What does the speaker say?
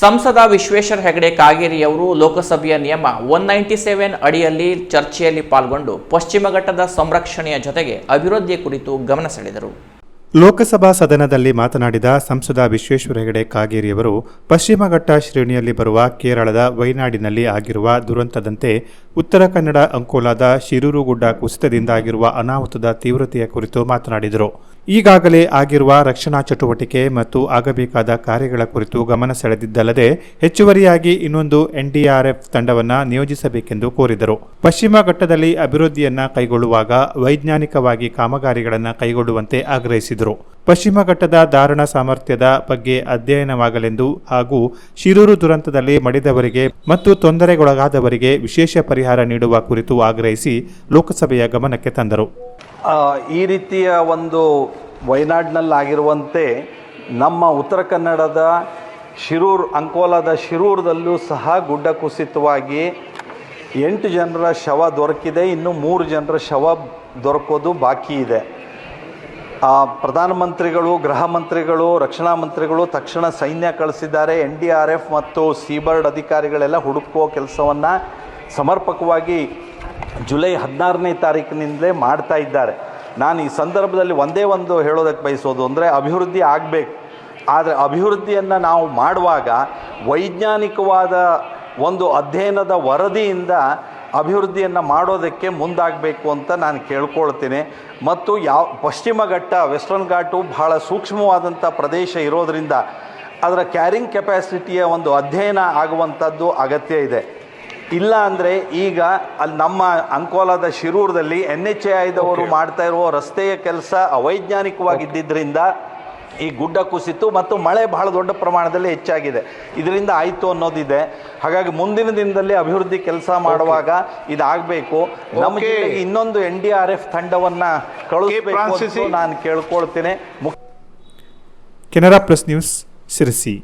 ಸಂಸದ ವಿಶ್ವೇಶ್ವರ ಹೆಗಡೆ ಕಾಗೇರಿಯವರು ಲೋಕಸಭೆಯ ನಿಯಮ ಒನ್ ನೈಂಟಿ ಸೆವೆನ್ ಅಡಿಯಲ್ಲಿ ಚರ್ಚೆಯಲ್ಲಿ ಪಾಲ್ಗೊಂಡು ಪಶ್ಚಿಮ ಘಟ್ಟದ ಸಂರಕ್ಷಣೆಯ ಜೊತೆಗೆ ಅಭಿವೃದ್ಧಿಯ ಕುರಿತು ಗಮನ ಸೆಳೆದರು. ಲೋಕಸಭಾ ಸದನದಲ್ಲಿ ಮಾತನಾಡಿದ ಸಂಸದ ವಿಶ್ವೇಶ್ವರ ಹೆಗಡೆ ಕಾಗೇರಿಯವರು, ಪಶ್ಚಿಮ ಘಟ್ಟ ಶ್ರೇಣಿಯಲ್ಲಿ ಬರುವ ಕೇರಳದ ವೈನಾಡಿನಲ್ಲಿ ಆಗಿರುವ ದುರಂತದಂತೆ ಉತ್ತರ ಕನ್ನಡ ಅಂಕೋಲಾದ ಶಿರೂರುಗುಡ್ಡ ಕುಸಿತದಿಂದಾಗಿರುವ ಅನಾಹುತದ ತೀವ್ರತೆಯ ಕುರಿತು ಮಾತನಾಡಿದರು. ಈಗಾಗಲೇ ಆಗಿರುವ ರಕ್ಷಣಾ ಚಟುವಟಿಕೆ ಮತ್ತು ಆಗಬೇಕಾದ ಕಾರ್ಯಗಳ ಕುರಿತು ಗಮನ ಸೆಳೆದಿದ್ದಲ್ಲದೆ ಹೆಚ್ಚುವರಿಯಾಗಿ ಇನ್ನೊಂದು ಎನ್ಡಿಆರ್ಎಫ್ ತಂಡವನ್ನು ನಿಯೋಜಿಸಬೇಕೆಂದು ಕೋರಿದರು. ಪಶ್ಚಿಮ ಘಟ್ಟದಲ್ಲಿ ಅಭಿವೃದ್ಧಿಯನ್ನು ಕೈಗೊಳ್ಳುವಾಗ ವೈಜ್ಞಾನಿಕವಾಗಿ ಕಾಮಗಾರಿಗಳನ್ನು ಕೈಗೊಳ್ಳುವಂತೆ ಆಗ್ರಹಿಸಿದರು. ಪಶ್ಚಿಮ ಘಟ್ಟದ ಧಾರಣ ಸಾಮರ್ಥ್ಯದ ಬಗ್ಗೆ ಅಧ್ಯಯನವಾಗಲೆಂದು ಹಾಗೂ ಶಿರೂರು ದುರಂತದಲ್ಲಿ ಮಡಿದವರಿಗೆ ಮತ್ತು ತೊಂದರೆಗೊಳಗಾದವರಿಗೆ ವಿಶೇಷ ಪರಿಹಾರ ನೀಡುವ ಕುರಿತು ಆಗ್ರಹಿಸಿ ಲೋಕಸಭೆಯ ಗಮನಕ್ಕೆ ತಂದರು. ಈ ರೀತಿಯ ಒಂದು ವಯನಾಡಿನಲ್ಲಾಗಿರುವಂತೆ ನಮ್ಮ ಉತ್ತರ ಕನ್ನಡದ ಶಿರೂರ್, ಅಂಕೋಲಾದ ಶಿರೂರದಲ್ಲೂ ಸಹ ಗುಡ್ಡ ಕುಸಿತವಾಗಿ ಎಂಟು ಜನರ ಶವ ದೊರಕಿದೆ, ಇನ್ನು ಮೂರು ಜನರ ಶವ ದೊರಕೋದು ಬಾಕಿ ಇದೆ. ಪ್ರಧಾನಮಂತ್ರಿಗಳು, ಗೃಹ ಮಂತ್ರಿಗಳು, ರಕ್ಷಣಾ ಮಂತ್ರಿಗಳು ತಕ್ಷಣ ಸೈನ್ಯ ಕಳಿಸಿದ್ದಾರೆ. ಎನ್ ಡಿ ಆರ್ ಎಫ್ ಮತ್ತು ಸೀಬರ್ಡ್ ಅಧಿಕಾರಿಗಳೆಲ್ಲ ಹುಡುಕುವ ಕೆಲಸವನ್ನು ಸಮರ್ಪಕವಾಗಿ ಜುಲೈ ಹದಿನಾರನೇ ತಾರೀಕಿನಿಂದಲೇ ಮಾಡ್ತಾ ಇದ್ದಾರೆ. ನಾನು ಈ ಸಂದರ್ಭದಲ್ಲಿ ಒಂದೇ ಒಂದು ಹೇಳೋದಕ್ಕೆ ಬಯಸೋದು ಅಂದರೆ ಅಭಿವೃದ್ಧಿ ಆಗಬೇಕು. ಆದರೆ ಅಭಿವೃದ್ಧಿಯನ್ನು ನಾವು ಮಾಡುವಾಗ ವೈಜ್ಞಾನಿಕವಾದ ಒಂದು ಅಧ್ಯಯನದ ವರದಿಯಿಂದ ಅಭಿವೃದ್ಧಿಯನ್ನು ಮಾಡೋದಕ್ಕೆ ಮುಂದಾಗಬೇಕು ಅಂತ ನಾನು ಕೇಳ್ಕೊಳ್ತೀನಿ. ಮತ್ತು ಯಾವ ಪಶ್ಚಿಮ ಘಟ್ಟ, ವೆಸ್ಟರ್ನ್ ಘಾಟು ಬಹಳ ಸೂಕ್ಷ್ಮವಾದಂಥ ಪ್ರದೇಶ ಇರೋದರಿಂದ ಅದರ ಕ್ಯಾರಿಂಗ್ ಕೆಪ್ಯಾಸಿಟಿಯ ಒಂದು ಅಧ್ಯಯನ ಆಗುವಂಥದ್ದು ಅಗತ್ಯ ಇದೆ. ಇಲ್ಲ ಅಂದರೆ ಈಗ ಅಲ್ಲಿ ನಮ್ಮ ಅಂಕೋಲಾದ ಶಿರೂರದಲ್ಲಿ ಎನ್ ಎಚ್ ಎ ಐದವರು ಮಾಡ್ತಾ ಇರುವ ರಸ್ತೆಯ ಕೆಲಸ ಅವೈಜ್ಞಾನಿಕವಾಗಿದ್ದರಿಂದ ಈ ಗುಡ್ಡ ಕುಸಿತು ಮತ್ತು ಮಳೆ ಬಹಳ ದೊಡ್ಡ ಪ್ರಮಾಣದಲ್ಲಿ ಹೆಚ್ಚಾಗಿದೆ. ಇದರಿಂದ ಆಯಿತು ಅನ್ನೋದಿದೆ. ಹಾಗಾಗಿ ಮುಂದಿನ ದಿನದಲ್ಲಿ ಅಭಿವೃದ್ಧಿ ಕೆಲಸ ಮಾಡುವಾಗ ಇದಾಗಬೇಕು. ನಮ್ಮ. ಜಿಲ್ಲೆಗೆ ಇನ್ನೊಂದು ಎನ್ ಡಿ ಆರ್ ಎಫ್ ತಂಡವನ್ನು ಕಳುಹಿಸಬೇಕು ನಾನು ಕೇಳ್ಕೊಳ್ತೇನೆ. ಮುಖ್ಯ ಕೆನರಾ ಪ್ಲಸ್ ನ್ಯೂಸ್ ಸಿರಸಿ.